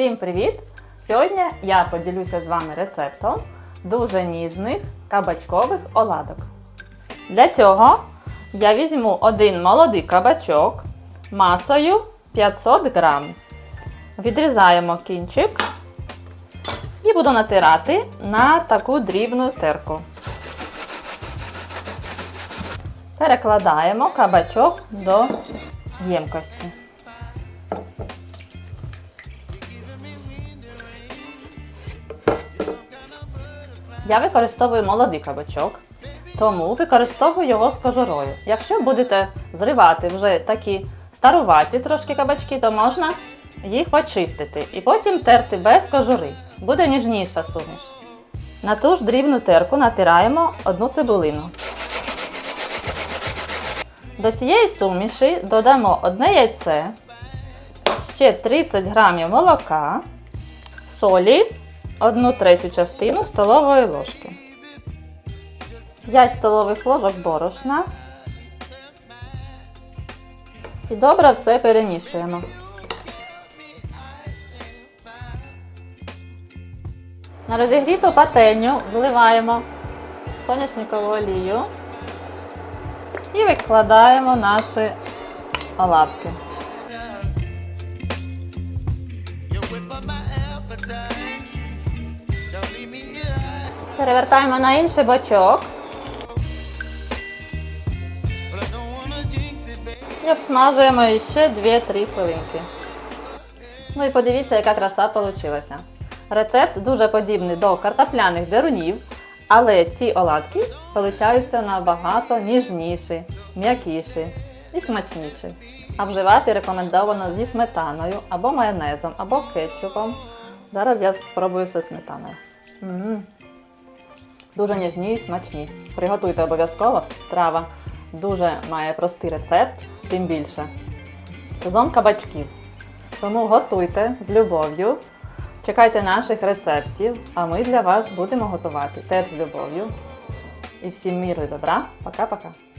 Всім привіт! Сьогодні я поділюся з вами рецептом дуже ніжних кабачкових оладок. Для цього я візьму один молодий кабачок масою 500 грам. Відрізаємо кінчик і буду натирати на таку дрібну терку. Перекладаємо кабачок до ємкості. Я використовую молодий кабачок, тому використовую його з кожурою. Якщо будете зривати вже такі старуваті трошки кабачки, то можна їх почистити і потім терти без кожури. Буде ніжніша суміш. На ту ж дрібну терку натираємо одну цибулину. До цієї суміші додамо одне яйце, ще 30 грамів молока, солі, 1 третю частину столової ложки, 5 столових ложок борошна. І добре все перемішуємо. На розігріту пательню вливаємо соняшникову олію і викладаємо наші оладки. Appetite. Перевертаємо на інший бочок і обсмажуємо ще 2-3 хвилинки. Ну і подивіться, яка краса вийшла. Рецепт дуже подібний до картопляних дерунів, але ці оладки получаються набагато ніжніші, м'якіші і смачніші. А вживати рекомендовано зі сметаною або майонезом, або кетчупом. Зараз я спробую зі сметаною. М. Дуже ніжні і смачні. Приготуйте обов'язково страва. Дуже має простий рецепт, тим більше. Сезон кабачків. Тому готуйте з любов'ю. Чекайте наших рецептів, а ми для вас будемо готувати теж з любов'ю. І всім міру і добра. Пока-пока.